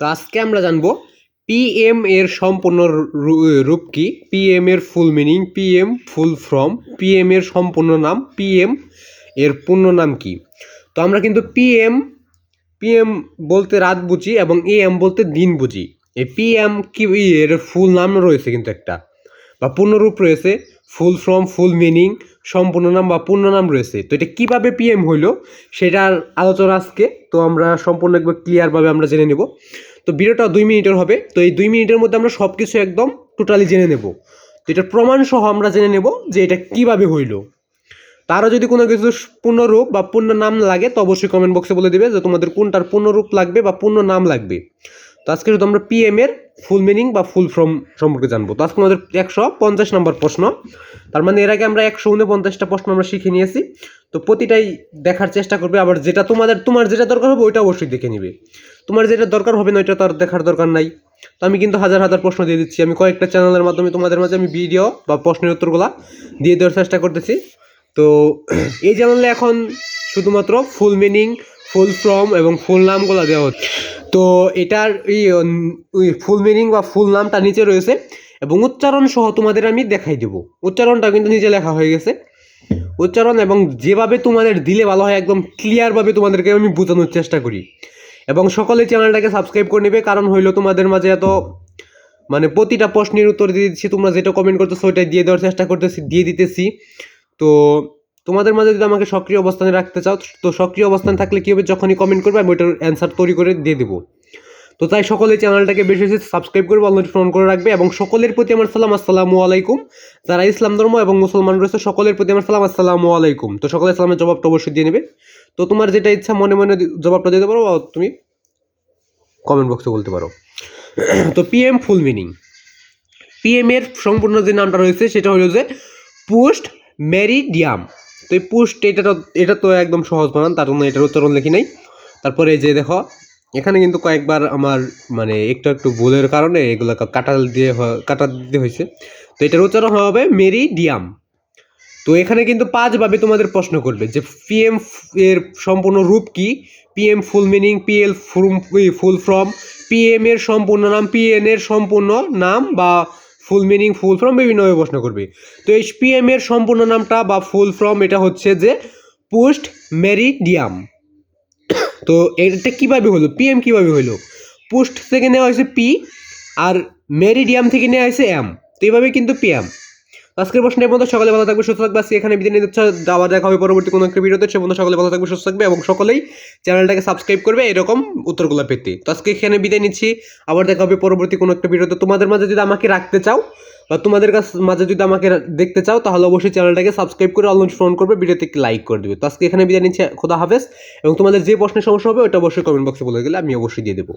তো আজকে আমরা জানব পিএম এর সম্পূর্ণ রূপ কি? পিএম এর full meaning PM full form PM এর সম্পূর্ণ নাম পিএম এর পূর্ণ নাম কি? তো আমরা কিন্তু পিএম পিএম বলতে রাত বুঝি এবং এএম বলতে দিন বুঝি। এই পিএম কি এর ফুল নাম রয়েছে কিন্তু একটা, বা পূর্ণরূপ রয়েছে ফুল ফর্ম ফুল মিনিং সম্পূর্ণ নাম বা পূর্ণ নাম রয়েছে। তো এটা কীভাবে পিএম হইল, সেটার আলোচনা আজকে। তো আমরা সম্পূর্ণ একবার ক্লিয়ারভাবে আমরা জেনে নেব। তো ভিডিওটা দুই মিনিটের হবে। তো এই দুই মিনিটের মধ্যে আমরা সব কিছু একদম টোটালি জেনে নেব। তো এটার প্রমাণ সহ আমরা জেনে নেব যে এটা কীভাবে হইল। তারও যদি কোনো কিছু পূর্ণরূপ বা পূর্ণ নাম লাগে, তো অবশ্যই কমেন্ট বক্সে বলে দেবে যে তোমাদের কোনটার পূর্ণরূপ লাগবে বা পূর্ণ নাম লাগবে। তো আজকে শুধু আমরা পিএম এর ফুল মিনিং বা ফুল ফর্ম সম্পর্কে জানব। তো আজকে আমাদের একশো পঞ্চাশ নম্বর প্রশ্ন। তার মানে এর আগে আমরা একশো উনপঞ্চাশটা প্রশ্ন আমরা শিখে নিয়েছি। তো প্রতিটাই দেখার চেষ্টা করবে। আবার যেটা তোমাদের, তোমার যেটা দরকার হবে ওইটা অবশ্যই দেখে নিবে। তোমার যেটা দরকার হবে না, ওইটা তো আর দেখার দরকার নাই। তো আমি কিন্তু হাজার হাজার প্রশ্ন দিয়ে দিচ্ছি। আমি কয়েকটা চ্যানেলের মাধ্যমে তোমাদের মাঝে আমি ভিডিও বা প্রশ্নের উত্তরগুলা দিয়ে দেওয়ার চেষ্টা করতেছি। তো এই চ্যানেলে এখন শুধুমাত্র ফুল মিনিং ফুল ফর্ম এবং ফুল নামগুলো দেওয়া হচ্ছে। তো এটার এই ফুল মিনিং বা ফুল নামটা নিচে রয়েছে এবং উচ্চারণ সহ তোমাদের আমি দেখাই দেবো। উচ্চারণটা কিন্তু নিচে লেখা হয়ে গেছে। উচ্চারণ এবং যেভাবে তোমাদের দিলে ভালো হয়, একদম ক্লিয়ারভাবে তোমাদেরকে আমি বোঝানোর চেষ্টা করি। এবং সকলে চ্যানেলটাকে সাবস্ক্রাইব করে নেবে, কারণ হইল তোমাদের মাঝে এত মানে প্রতিটা প্রশ্নের উত্তর দিয়ে দিচ্ছি, তোমরা যেটা কমেন্ট করতেছো ওইটাই দিয়ে দেওয়ার চেষ্টা করতেছি, দিয়ে দিতেছি। তো তোমাদের মাঝে যদি আমাকে সক্রিয় অবস্থানে রাখতে চাও, তো সক্রিয় অবস্থান থাকলে কী হবে? যখনই কমেন্ট করবে, আমি ওইটার অ্যান্সার তৈরি করে দিয়ে দেবো। তো তাই সকলে চ্যানেলটাকে বেশি বেশি সাবস্ক্রাইব করবে অলরেডি ফোন করে রাখবে, এবং সকলের প্রতি আমার সালাম, আসসালামু আলাইকুম। যারা ইসলাম ধর্ম এবং মুসলমান রয়েছে, সকলের প্রতি আমার সালাম, আসসালামু আলাইকুম। তো সকলের সালামের জবাবটা অবশ্যই দিয়ে নেবে। তো তোমার যেটা ইচ্ছা, মনে মনে জবাবটা দিতে পারো তুমি কমেন্ট বক্সে বলতে পারো। তো পিএম ফুল মিনিং পিএম এর সম্পূর্ণ যে নামটা রয়েছে, সেটা হলো যে পোস্ট মেরিডিয়াম। তো এই পোস্ট এটা তো এটা তো একদম সহজ বানান, তার জন্য এটার উচ্চারণ লিখি নাই। তারপরে যে দেখো, এখানে কিন্তু কয়েকবার আমার মানে একটু একটু ভুলের কারণে এগুলো কাটা দিয়ে কাটা দিতে হয়েছে। তো এটার উচ্চারণ হবে মেরিডিয়াম। তো এখানে কিন্তু পাঁচভাবে তোমাদের প্রশ্ন করবে যে পিএম এর সম্পূর্ণ রূপ কি? PM full meaning PL full form PM এর সম্পূর্ণ নাম পিএন এর সম্পূর্ণ নাম বা ফুল মিনিং ফুল ফর্ম বিভিন্নভাবে প্রশ্ন করবে। তো এই পিএম এর সম্পূর্ণ নামটা বা ফুল ফর্ম এটা হচ্ছে যে পোস্ট মেরিডিয়াম তো এটা কীভাবে হলো? পিএম কীভাবে হলো? পোস্ট থেকে নেওয়া হয়েছে পি আর মেরিডিয়াম থেকে নেওয়া হয়েছে এম তো এইভাবে কিন্তু পিএম আজকের প্রশ্নের মতো সকালে ভালো থাকবে, সুস্থ থাকবে। আজকে এখানে বিদায় নিতে আবার দেখা হবে পরবর্তী কোনো একটা ভিডিওতে। সে বন্ধু সকালে ভালো থাকবে, সুস্থ থাকবে এবং সকলেই চ্যানেলটাকে সাবস্ক্রাইব করবে এরকম উত্তরগুলো পেতে। তো আজকে এখানে বিদায় নিচ্ছি। আবার দেখা হবে পরবর্তী কোনো একটা ভিডিওতে। তোমাদের মাঝে যদি আমাকে রাখতে চাও বা তোমাদের কাছ মাঝে যদি আমাকে দেখতে চাও, তাহলে অবশ্যই চ্যানেলটাকে সাবস্ক্রাইব করে অলরেডি ফোন করবে, ভিডিওতে একটি লাইক করে দেবে। তো আজকে এখানে বিদায় নিচ্ছি। খোদা হাফেজ। এবং তোমাদের যে প্রশ্নের সমস্যা হবে ওটা অবশ্যই কমেন্ট বক্সে বলে গেলে আমি অবশ্যই দিয়ে দেবো।